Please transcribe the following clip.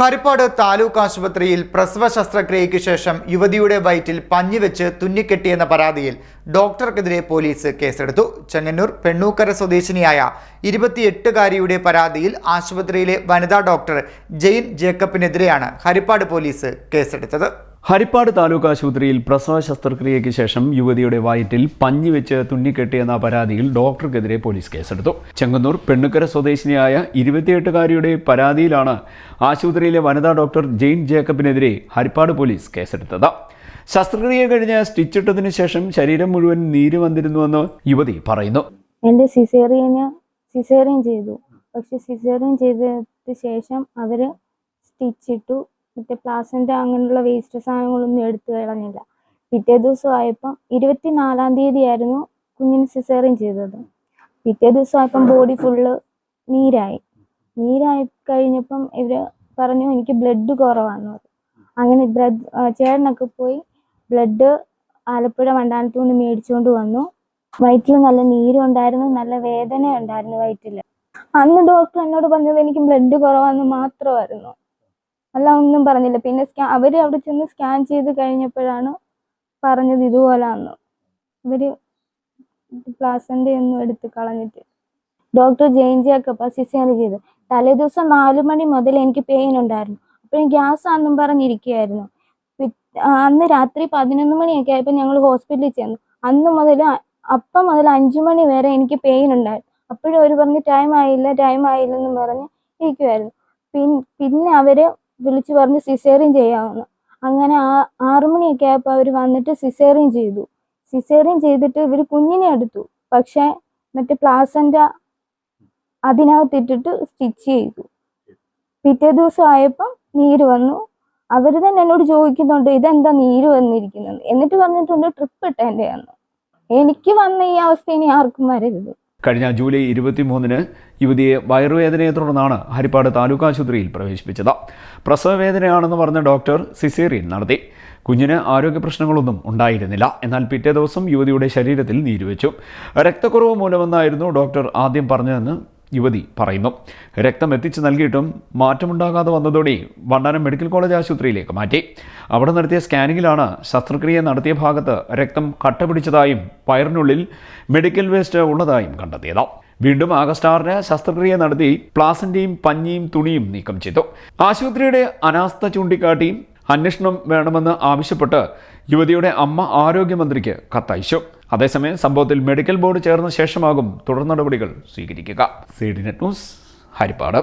ഹരിപ്പാട് താലൂക്ക് ആശുപത്രിയിൽ പ്രസവ ശസ്ത്രക്രിയയ്ക്ക് ശേഷം യുവതിയുടെ വയറ്റിൽ പഞ്ഞിവെച്ച് തുന്നിക്കെട്ടിയെന്ന പരാതിയിൽ ഡോക്ടർക്കെതിരെ പോലീസ് കേസെടുത്തു. ചെങ്ങന്നൂർ പെണ്ണൂക്കര സ്വദേശിനിയായ ഇരുപത്തിയെട്ടുകാരിയുടെ പരാതിയിൽ ആശുപത്രിയിലെ വനിതാ ഡോക്ടർ ജെയിൻ ജേക്കബിനെതിരെയാണ് ഹരിപ്പാട് പോലീസ് കേസെടുത്തത്. ഹരിപ്പാട് താലൂക്ക് ആശുപത്രിയിൽ പ്രസവ ശസ്ത്രക്രിയയ്ക്ക് ശേഷം യുവതിയുടെ വയറ്റിൽ പഞ്ഞി വെച്ച് തുന്നിക്കെട്ടിയെന്ന പരാതിയിൽ ഡോക്ടർക്കെതിരെ പോലീസ് കേസെടുത്തു. ചെങ്ങന്നൂർ പെണ്ണുക്കര സ്വദേശിനിയായ ഇരുപത്തിയെട്ടുകാരിയുടെ പരാതിയിലാണ് ആശുപത്രിയിലെ വനിതാ ഡോക്ടർ ജെയിൻ ജേക്കബിനെതിരെ ഹരിപ്പാട് പോലീസ് കേസെടുത്തത്. ശസ്ത്രക്രിയ കഴിഞ്ഞ് സ്റ്റിച്ചിട്ടതിന് ശേഷം ശരീരം മുഴുവൻ നീര് വന്നിരുന്നുവെന്ന് യുവതി പറയുന്നു. എന്റെ സിസേറിയൻ ചെയ്തു. പക്ഷെ സിസേറിയൻ ചെയ്തതിന് ശേഷം അവർ സ്റ്റിച്ചിട്ടു. മറ്റേ പ്ലാസിന്റെ അങ്ങനെയുള്ള വേസ്റ്റ് സാധനങ്ങളൊന്നും എടുത്തു കളഞ്ഞില്ല. പിറ്റേ ദിവസം ആയപ്പം ഇരുപത്തിനാലാം തീയതി ആയിരുന്നു കുഞ്ഞിന് സിസേറിയൻ ചെയ്തത്. പിറ്റേ ദിവസം ആയപ്പം ബോഡി ഫുള്ള് നീരായി. നീരായി കഴിഞ്ഞപ്പം ഇവർ പറഞ്ഞു എനിക്ക് ബ്ലഡ് കുറവാന്ന് പറഞ്ഞു. അങ്ങനെ ബ്ലഡ് ചേട്ടനൊക്കെ പോയി ബ്ലഡ് ആലപ്പുഴ മണ്ടാനത്തു നിന്ന് മേടിച്ചുകൊണ്ട് വന്നു. വയറ്റിൽ നല്ല നീരും ഉണ്ടായിരുന്നു നല്ല വേദന ഉണ്ടായിരുന്നു വയറ്റിൽ അന്ന് ഡോക്ടർ എന്നോട് പറഞ്ഞത് എനിക്ക് ബ്ലഡ് കുറവാന്ന് മാത്രമായിരുന്നു. അല്ല ഒന്നും പറഞ്ഞില്ല. പിന്നെ സ്കാൻ അവർ അവിടെ ചെന്ന് സ്കാൻ ചെയ്ത് കഴിഞ്ഞപ്പോഴാണ് പറഞ്ഞത് ഇതുപോലാന്ന്. അവർ പ്ലാസന്റെ ഒന്നും എടുത്ത് കളഞ്ഞിട്ട്. ഡോക്ടർ ജെയിൻ ജേക്കബ് സിസേറി ചെയ്ത് തലേദിവസം നാലു മണി മുതൽ എനിക്ക് പെയിൻ ഉണ്ടായിരുന്നു. അപ്പോൾ ഗ്യാസ് ആണെന്നും പറഞ്ഞിരിക്കുകയായിരുന്നു അന്ന് രാത്രി പതിനൊന്ന് മണിയൊക്കെ ആയപ്പോൾ ഞങ്ങൾ ഹോസ്പിറ്റലിൽ ചെന്നു. അന്ന് മുതൽ അപ്പം മുതൽ അഞ്ചു മണി വരെ എനിക്ക് പെയിൻ ഉണ്ടായിരുന്നു അപ്പോഴും അവർ പറഞ്ഞ് ടൈം ആയില്ല ടൈം ആയില്ലെന്നും പറഞ്ഞ് ഇരിക്കുമായിരുന്നു പിന്നെ അവർ വിളിച്ചു പറഞ്ഞ് സിസേറിയൻ ചെയ്യാമെന്ന് അങ്ങനെ ആ ആറുമണിയൊക്കെ ആയപ്പോൾ അവർ വന്നിട്ട് സിസേറിയൻ ചെയ്തു. സിസേറിയൻ ചെയ്തിട്ട് ഇവർ കുഞ്ഞിനെ എടുത്തു. പക്ഷേ മറ്റേ പ്ലാസന്റ അതിനകത്തിട്ടിട്ട് സ്റ്റിച്ച് ചെയ്തു. പിറ്റേ ദിവസം ആയപ്പം നീര് വന്നു. അവർ തന്നെ എന്നോട് ചോദിക്കുന്നുണ്ട് ഇതെന്താ നീര് വന്നിരിക്കുന്നത്? എന്നിട്ട് പറഞ്ഞിട്ടുണ്ട് ട്രിപ്പ് ഇട്ടേന്റെ എനിക്ക് വന്ന ഈ അവസ്ഥ ഇനി ആർക്കും വരരുത്. കഴിഞ്ഞ ജൂലൈ ഇരുപത്തിമൂന്നിന് യുവതിയെ വയറുവേദനയെ തുടർന്നാണ് ഹരിപ്പാട് താലൂക്ക് ആശുപത്രിയിൽ പ്രവേശിപ്പിച്ചത്. പ്രസവവേദനയാണെന്ന് പറഞ്ഞ ഡോക്ടർ സിസേറിയൻ നടത്തി. കുഞ്ഞിന് ആരോഗ്യ പ്രശ്നങ്ങളൊന്നും ഉണ്ടായിരുന്നില്ല. എന്നാൽ പിറ്റേ ദിവസം യുവതിയുടെ ശരീരത്തിൽ നീരുവെച്ചു. രക്തക്കുറവ് മൂലമെന്നായിരുന്നു ഡോക്ടർ ആദ്യം പറഞ്ഞതെന്ന് യുവതി പറയുന്നു. രക്തം എത്തിച്ചു നൽകിയിട്ടും മാറ്റമുണ്ടാകാതെ വന്നതോടെ വണ്ടാനം മെഡിക്കൽ കോളേജ് ആശുപത്രിയിലേക്ക് മാറ്റി. അവിടെ നടത്തിയ സ്കാനിങ്ങിലാണ് ശസ്ത്രക്രിയ നടത്തിയ ഭാഗത്ത് രക്തം കട്ട പിടിച്ചതായും വയറിനുള്ളിൽ മെഡിക്കൽ വേസ്റ്റ് ഉള്ളതായും കണ്ടെത്തിയത്. വീണ്ടും ആഗസ്റ്റ് ആറിന് ശസ്ത്രക്രിയ നടത്തി പ്ലാസിന്റെയും പഞ്ഞിയും തുണിയും നീക്കം ചെയ്തു. ആശുപത്രിയുടെ അനാസ്ഥ ചൂണ്ടിക്കാട്ടി അന്വേഷണം വേണമെന്ന് ആവശ്യപ്പെട്ട് യുവതിയുടെ അമ്മ ആരോഗ്യമന്ത്രിക്ക് കത്തയച്ചു. അതേസമയം സംഭവത്തിൽ മെഡിക്കൽ ബോർഡ് ചേർന്ന ശേഷമാകും തുടർ നടപടികൾ സ്വീകരിക്കുക. C D net news Harippad.